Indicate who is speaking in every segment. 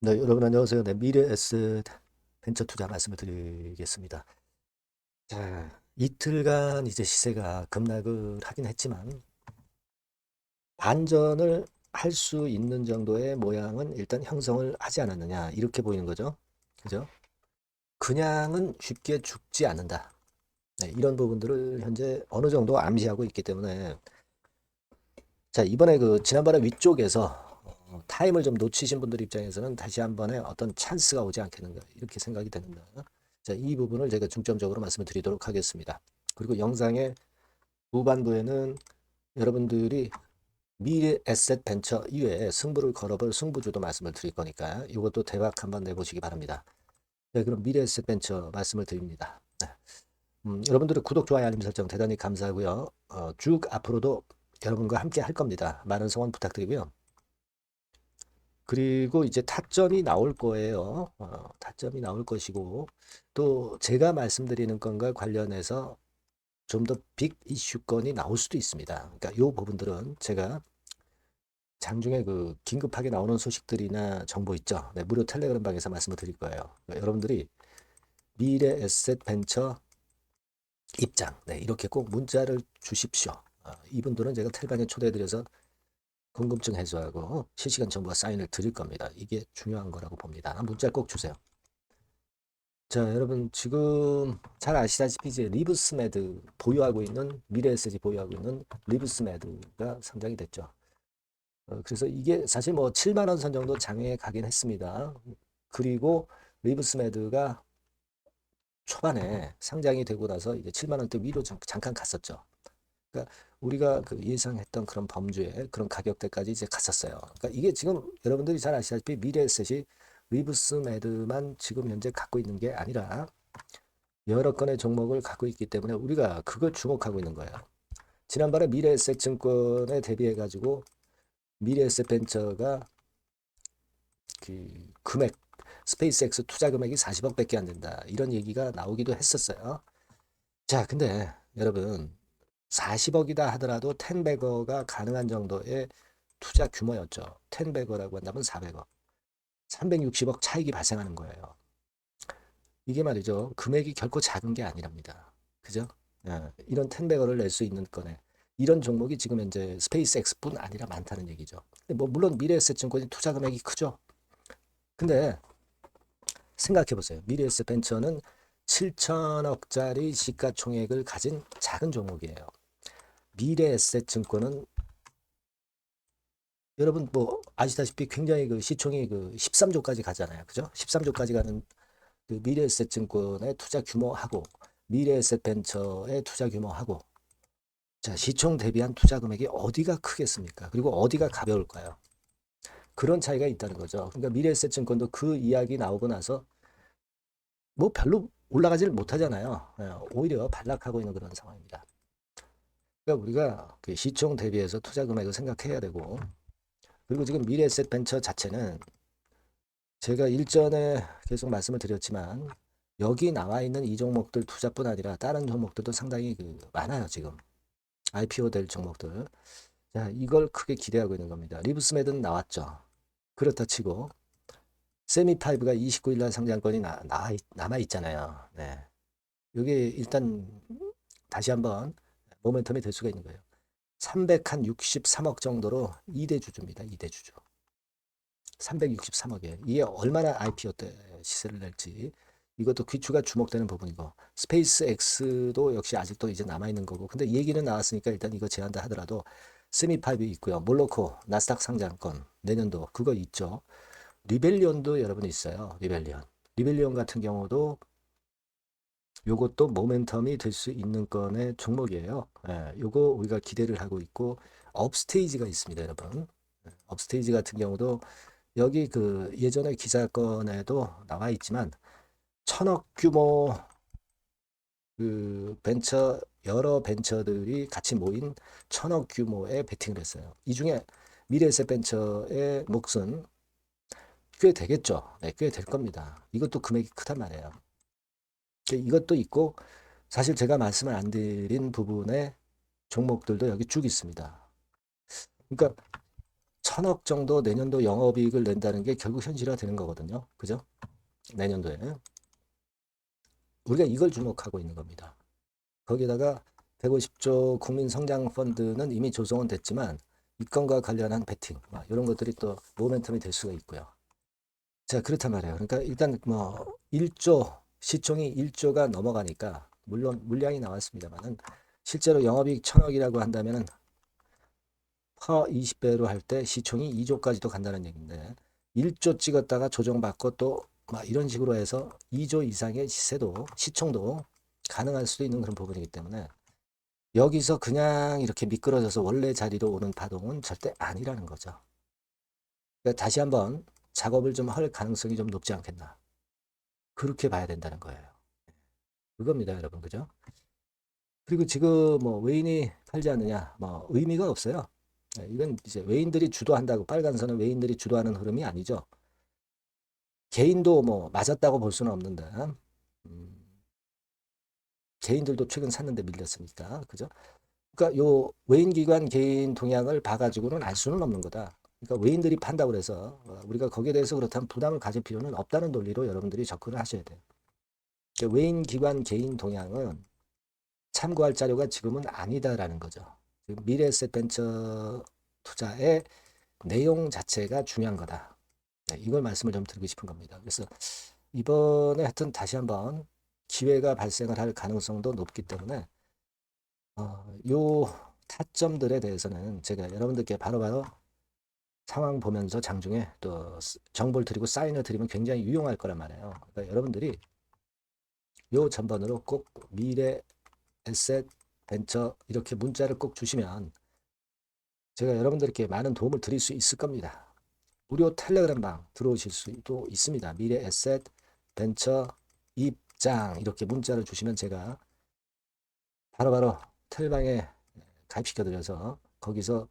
Speaker 1: 네, 여러분 안녕하세요. 네, 미래에셋 벤처 투자 말씀을 드리겠습니다. 자, 이틀간 이제 시세가 급락을 하긴 했지만 반전을 할 수 있는 정도의 모양은 일단 형성을 하지 않았느냐 이렇게 보이는 거죠. 그죠? 그냥은 쉽게 죽지 않는다. 네, 이런 부분들을 현재 어느 정도 암시하고 있기 때문에 자, 이번에 그 지난번에 위쪽에서 어, 타임을 좀 놓치신 분들 입장에서는 다시 한 번의 어떤 찬스가 오지 않겠는가 이렇게 생각이 됩니다. 자, 이 부분을 제가 중점적으로 말씀을 드리도록 하겠습니다. 그리고 영상의 후반부에는 여러분들이 미래 에셋 벤처 이외에 승부를 걸어볼 승부주도 말씀을 드릴 거니까 이것도 대박 한번 내보시기 바랍니다. 네, 그럼 미래 에셋 벤처 말씀을 드립니다. 네. 음, 여러분들의 구독, 좋아요, 알림 설정 대단히 감사하고요. 어, 쭉 앞으로도 여러분과 함께 할 겁니다. 많은 성원 부탁드리고요. 그리고 이제 타점이 나올 거예요. 어, 타점이 나올 것이고 또 제가 말씀드리는 건과 관련해서 좀 더 빅 이슈건이 나올 수도 있습니다. 그러니까 이 부분들은 제가 장중에 그 긴급하게 나오는 소식들이나 정보 있죠. 네, 무료 텔레그램 방에서 말씀을 드릴 거예요. 그러니까 여러분들이 미래 에셋 벤처 입장, 네, 이렇게 꼭 문자를 주십시오. 어, 이분들은 제가 텔방에 초대해드려서 궁금증 해소하고 실시간 정보와 사인을 드릴 겁니다. 이게 중요한 거라고 봅니다. 문자 꼭 주세요. 자, 여러분 지금 잘 아시다시피 이제 리브스메드 보유하고 있는 미래에셋이 보유하고 있는 리브스메드가 상장이 됐죠. 어, 그래서 이게 사실 뭐 7만 원 선 정도 장에 가긴 했습니다. 그리고 리브스메드가 초반에 상장이 되고 나서 이제 7만 원대 위로 잠, 잠깐 갔었죠. 그러니까 우리가 그 예상했던 그런 범주의 그런 가격대까지 이제 갔었어요. 그러니까 이게 지금 여러분들이 잘 아시다시피 미래에셋이 리브스메드만 지금 현재 갖고 있는 게 아니라 여러 건의 종목을 갖고 있기 때문에 우리가 그걸 주목하고 있는 거예요. 지난번에 미래에셋 증권에 대비해 가지고 미래에셋 벤처가 그 금액 스페이스X 투자 금액이 40억밖에 안 된다. 이런 얘기가 나오기도 했었어요. 자, 근데 여러분 40억이다 하더라도 텐베거가 가능한 정도의 투자 규모였죠. 텐베거라고 한다면 400억. 360억 차익이 발생하는 거예요. 이게 말이죠. 금액이 결코 작은 게 아니랍니다. 그죠? 예, 이런 텐베거를 낼 수 있는 거네. 이런 종목이 지금 현재 스페이스X뿐 아니라 많다는 얘기죠. 뭐 물론 미래에셋 증권이 투자 금액이 크죠. 근데 생각해 보세요. 미래에셋 벤처는 7천억짜리 시가총액을 가진 작은 종목이에요. 미래에셋 증권은 여러분 뭐 아시다시피 굉장히 그 시총이 그 13조까지 가잖아요. 그죠? 13조까지 가는 그 미래에셋 증권의 투자 규모하고 미래에셋 벤처의 투자 규모하고 자, 시총 대비한 투자 금액이 어디가 크겠습니까? 그리고 어디가 가벼울까요? 그런 차이가 있다는 거죠. 그러니까 미래에셋 증권도 그 이야기 나오고 나서 뭐 별로 올라가지를 못하잖아요. 예, 오히려 반락하고 있는 그런 상황입니다. 그러니까 우리가 그 시총 대비해서 투자 금액을 생각해야 되고 그리고 지금 미래에셋 벤처 자체는 제가 일전에 계속 말씀을 드렸지만 여기 나와 있는 이 종목들 투자뿐 아니라 다른 종목들도 상당히 그 많아요 지금. IPO 될 종목들. 자 이걸 크게 기대하고 있는 겁니다. 리브스메드는 나왔죠. 그렇다 치고 세미파이브가 29일 날 상장권이 나, 나, 남아 있잖아요. 네. 여기 일단 다시 한번 모멘텀이 될 수가 있는 거예요 363억 정도로 2대 주주입니다. 2대 주주. 363억에 이게 얼마나 IPO 때 시세를 낼지 이것도 귀추가 주목되는 부분이고 스페이스 X도 역시 아직도 이제 남아 있는 거고 근데 얘기는 나왔으니까 일단 이거 제한다 하더라도 세미파이브 있고요. 몰로코 나스닥 상장권 내년도 그거 있죠. 리벨리온도 여러분 있어요. 리벨리온. 리벨리온 같은 경우도 요것도 모멘텀이 될 수 있는 건의 종목이에요. 예, 요거 우리가 기대를 하고 있고 업스테이지가 있습니다, 여러분. 예, 업스테이지 같은 경우도 여기 그 예전에 기사건에도 나와 있지만 천억 규모 그 벤처 여러 벤처들이 같이 모인 천억 규모의 베팅을 했어요. 이 중에 미래에셋 벤처의 몫은 꽤 되겠죠. 네, 꽤될 겁니다. 이것도 금액이 크단 말이에요. 이것도 있고 사실 제가 말씀을 안 드린 부분의 종목들도 여기 쭉 있습니다. 그러니까 천억 정도 내년도 영업이익을 낸다는 게 결국 현실화 되는 거거든요. 그죠? 내년도에. 우리가 이걸 주목하고 있는 겁니다. 거기다가 150조 국민 성장 펀드는 이미 조성은 됐지만 이 건과 관련한 뭐 이런 것들이 또 모멘텀이 될 수가 있고요. 자 그렇단 말이에요. 그러니까 일단 뭐 1조 시총이 1조가 넘어가니까 물론 물량이 나왔습니다만은 실제로 영업이익 천억이라고 한다면은 퍼 20배로 할 때 시총이 2조까지도 간다는 얘기인데 1조 찍었다가 조정받고 또 막 이런 식으로 해서 2조 이상의 시세도 시총도 가능할 수도 있는 그런 부분이기 때문에 여기서 그냥 이렇게 미끄러져서 원래 자리로 오는 파동은 절대 아니라는 거죠. 그러니까 다시 한번 작업을 좀 할 가능성이 좀 높지 않겠나. 그렇게 봐야 된다는 거예요. 그겁니다, 여러분. 그죠? 그리고 지금 뭐 외인이 팔지 않느냐, 뭐 의미가 없어요. 네, 이건 이제 외인들이 주도한다고 빨간 선은 외인들이 주도하는 흐름이 아니죠. 개인도 뭐 맞았다고 볼 수는 없는데 음, 개인들도 최근 샀는데 밀렸으니까 그죠? 그러니까 요 외인 기관 개인 동향을 봐가지고는 알 수는 없는 거다. 그러니까 외인들이 판다고 해서 어, 우리가 거기에 대해서 그렇다면 부담을 가질 필요는 없다는 논리로 여러분들이 접근을 하셔야 돼요. 그러니까 외인 기관 개인 동향은 참고할 자료가 지금은 아니다라는 거죠. 미래에셋 벤처 투자의 내용 자체가 중요한 거다. 네, 이걸 말씀을 좀 드리고 싶은 겁니다. 그래서 이번에 하여튼 다시 한번 기회가 발생을 할 가능성도 높기 때문에 어, 요 타점들에 대해서는 제가 여러분들께 바로바로 상황 보면서 장중에 또 스- 정보를 드리고 사인을 드리면 굉장히 유용할 거란 말이에요. 그러니까 여러분들이 요 전번으로 꼭 미래 에셋 벤처 이렇게 문자를 꼭 주시면 제가 여러분들께 많은 도움을 드릴 수 있을 겁니다. 무료 텔레그램 방 들어오실 수도 있습니다. 미래 에셋 벤처 입장 이렇게 문자를 주시면 제가 바로바로 텔방에 가입시켜 드려서 거기서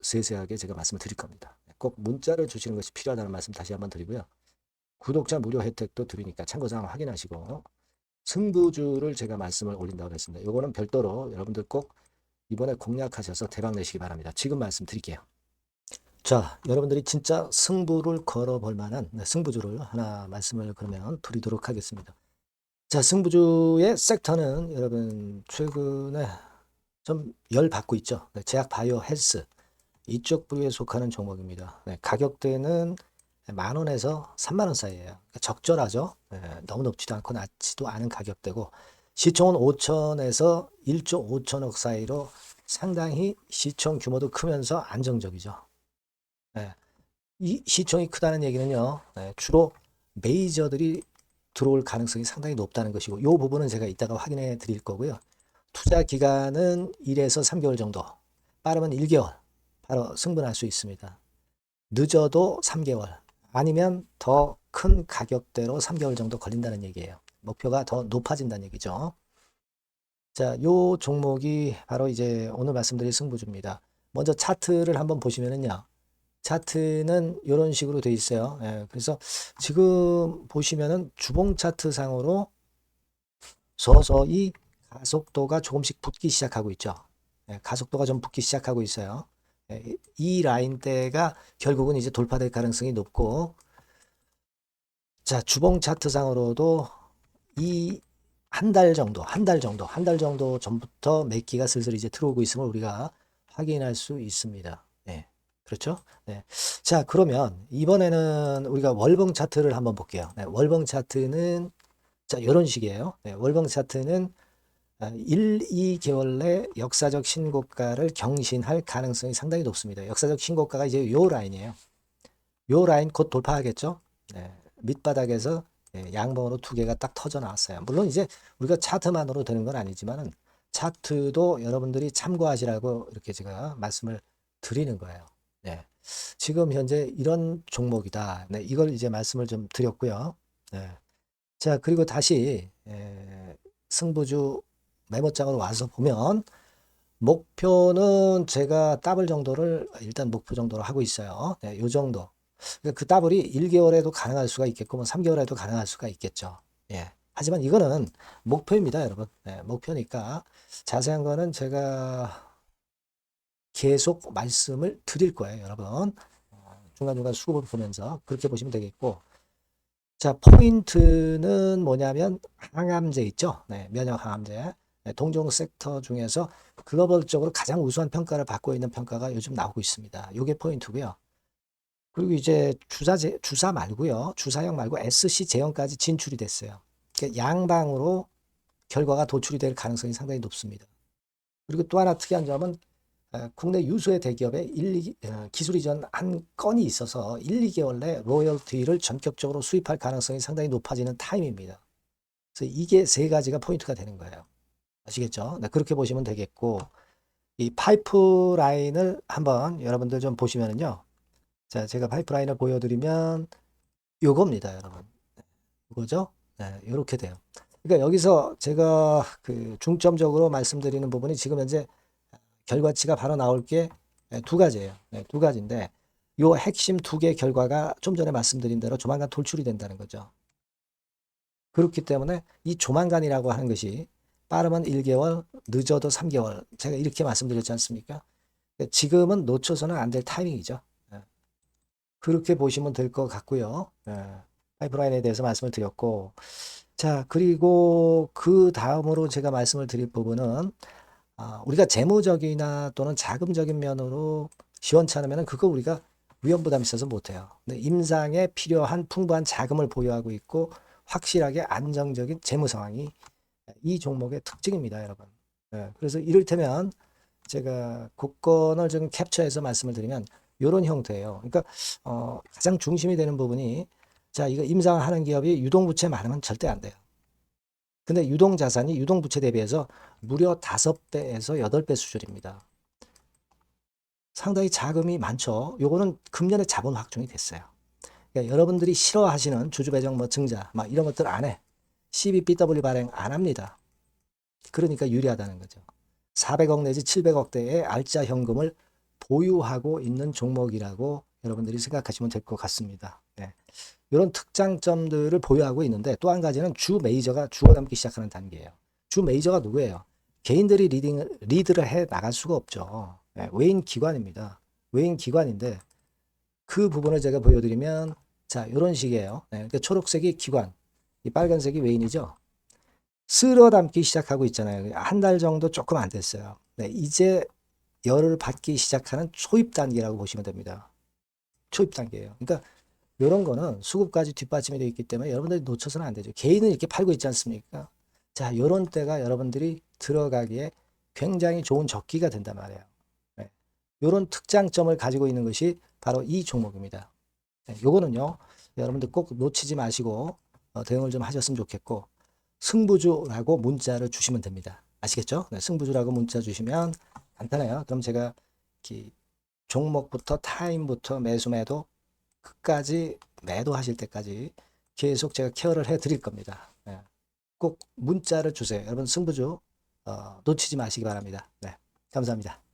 Speaker 1: 세세하게 제가 말씀을 드릴 겁니다. 꼭 문자를 주시는 것이 필요하다는 말씀 다시 한번 드리고요. 구독자 무료 혜택도 드리니까 참고사항 확인하시고 승부주를 제가 말씀을 올린다고 했습니다. 요거는 별도로 여러분들 꼭 이번에 공략하셔서 대박 내시기 바랍니다. 지금 말씀드릴게요. 자, 여러분들이 진짜 승부를 걸어볼 만한 네, 승부주를 하나 말씀을 그러면 드리도록 하겠습니다. 자, 승부주의 섹터는 여러분 최근에 좀 열 받고 있죠. 네, 제약 바이오 헬스 이쪽 부류에 속하는 종목입니다. 네, 가격대는 만 원에서 3만 원 사이예요. 그러니까 적절하죠. 네, 너무 높지도 않고 낮지도 않은 가격대고 시총은 5천에서 1조 5천억 사이로 상당히 시총 규모도 크면서 안정적이죠. 네, 이 시총이 크다는 얘기는요. 네, 주로 메이저들이 들어올 가능성이 상당히 높다는 것이고 이 부분은 제가 이따가 확인해 드릴 거고요. 투자 기간은 1에서 3개월 정도, 빠르면 1개월 바로 승분할 수 있습니다. 늦어도 3개월, 아니면 더 큰 가격대로 3개월 정도 걸린다는 얘기예요. 목표가 더 높아진다는 얘기죠. 자, 요 종목이 바로 이제 오늘 말씀드릴 승부주입니다. 먼저 차트를 한번 보시면은요. 차트는 이런 식으로 돼 있어요. 예, 그래서 지금 보시면은 주봉 차트 상으로 서서히 가속도가 조금씩 붙기 시작하고 있죠. 예, 가속도가 좀 붙기 시작하고 있어요. 예, 이 라인대가 결국은 이제 돌파될 가능성이 높고 자, 주봉 차트상으로도 이 한 달 정도, 한 달 정도, 한 달 정도 전부터 매기가 슬슬 이제 들어오고 있음을 우리가 확인할 수 있습니다. 네. 그렇죠? 네. 자, 그러면 이번에는 우리가 월봉 차트를 한번 볼게요. 네, 월봉 차트는 자, 이런 식이에요. 네, 월봉 차트는 1, 2개월 내 역사적 신고가를 경신할 가능성이 상당히 높습니다. 역사적 신고가가 이제 요 라인이에요. 요 라인 곧 돌파하겠죠? 네, 밑바닥에서 예, 양봉으로 두 개가 딱 터져 나왔어요. 물론 이제 우리가 차트만으로 되는 건 아니지만은 차트도 여러분들이 참고하시라고 이렇게 제가 말씀을 드리는 거예요. 네. 지금 현재 이런 종목이다. 네, 이걸 이제 말씀을 좀 드렸고요. 네. 자, 그리고 다시 에, 승부주 메모장으로 와서 보면 목표는 제가 더블 정도를 일단 목표 정도로 하고 있어요. 네, 요 정도. 그러니까 그 더블이 1개월에도 가능할 수가 있겠고, 뭐 3개월에도 가능할 수가 있겠죠. 예. 하지만 이거는 목표입니다, 여러분. 네, 목표니까 자세한 거는 제가 계속 말씀을 드릴 거예요, 여러분. 어, 중간중간 수급을 보면서 그렇게 보시면 되겠고. 자, 포인트는 뭐냐면 항암제 있죠? 네, 면역 항암제. 네, 동종 섹터 중에서 글로벌적으로 가장 우수한 평가를 받고 있는 평가가 요즘 나오고 있습니다. 요게 포인트고요. 그리고 이제 주사 제, 주사 말고요. 주사형 말고 SC 제형까지 진출이 됐어요. 그러니까 양방으로 결과가 도출이 될 가능성이 상당히 높습니다. 그리고 또 하나 특이한 점은 어, 국내 유수의 대기업에 1, 2, 어, 기술 이전 한 건이 있어서 1, 2개월 내 로열티를 전격적으로 수입할 가능성이 상당히 높아지는 타임입니다. 그래서 이게 세 가지가 포인트가 되는 거예요. 아시겠죠? 네, 그렇게 보시면 되겠고 이 파이프라인을 한번 여러분들 좀 보시면은요. 자, 제가 파이프라인을 보여드리면 요겁니다, 여러분. 이거죠? 네, 이렇게 돼요. 그러니까 여기서 제가 그 중점적으로 말씀드리는 부분이 지금 현재 결과치가 바로 나올 게 두 가지예요. 네, 두 가지인데 요 핵심 두개 결과가 좀 전에 말씀드린 대로 조만간 돌출이 된다는 거죠. 그렇기 때문에 이 조만간이라고 하는 것이 빠르면 1개월, 늦어도 3개월. 제가 이렇게 말씀드렸지 않습니까? 지금은 놓쳐서는 안 될 타이밍이죠. 예. 그렇게 보시면 될 것 같고요. 예. 파이프라인에 대해서 말씀을 드렸고, 자, 그리고 그 다음으로 제가 말씀을 드릴 부분은, 아, 우리가 재무적이나 또는 자금적인 면으로 시원찮으면 그거 우리가 위험 부담이 있어서 못해요. 임상에 필요한 풍부한 자금을 보유하고 있고, 확실하게 안정적인 재무 상황이 이 종목의 특징입니다, 여러분. 예, 그래서 이를테면 제가 국권을 좀 캡처해서 말씀을 드리면 이런 형태예요. 그러니까 어, 가장 중심이 되는 부분이 자 이거 임상하는 기업이 유동부채 많으면 절대 안 돼요. 근데 유동자산이 유동부채 대비해서 무려 5배에서 8배 수준입니다. 상당히 자금이 많죠. 요거는 금년에 자본 확정이 됐어요. 그러니까 여러분들이 싫어하시는 주주배정 뭐 증자 막 이런 것들 안 해. CBBW 발행 안 합니다. 그러니까 유리하다는 거죠. 400억 내지 700억대의 알짜 현금을 보유하고 있는 종목이라고 여러분들이 생각하시면 될 것 같습니다. 네. 이런 특장점들을 보유하고 있는데 또 한 가지는 주 메이저가 죽어남기 시작하는 단계예요. 주 메이저가 누구예요? 개인들이 리딩, 리드를 해 나갈 수가 없죠. 네. 외인 기관입니다. 외인 기관인데 그 부분을 제가 보여드리면 자 이런 식이에요. 네. 그러니까 초록색이 기관, 이 빨간색이 외인이죠. 쓸어 담기 시작하고 있잖아요. 한 달 정도 조금 안 됐어요. 네, 이제 열을 받기 시작하는 초입 단계라고 보시면 됩니다. 초입 단계예요. 그러니까 이런 거는 수급까지 뒷받침이 되어 있기 때문에 여러분들이 놓쳐서는 안 되죠. 개인은 이렇게 팔고 있지 않습니까? 자, 이런 때가 여러분들이 들어가기에 굉장히 좋은 적기가 된단 말이에요. 네. 이런 특장점을 가지고 있는 것이 바로 이 종목입니다. 네, 요거는요, 여러분들 꼭 놓치지 마시고 어, 대응을 좀 하셨으면 좋겠고 승부주라고 문자를 주시면 됩니다. 아시겠죠? 네, 승부주라고 문자 주시면 간단해요. 그럼 제가 종목부터 타임부터 매수 매도 끝까지 매도하실 때까지 계속 제가 케어를 해 드릴 겁니다. 네. 꼭 문자를 주세요. 여러분 승부주 어, 놓치지 마시기 바랍니다. 네, 감사합니다.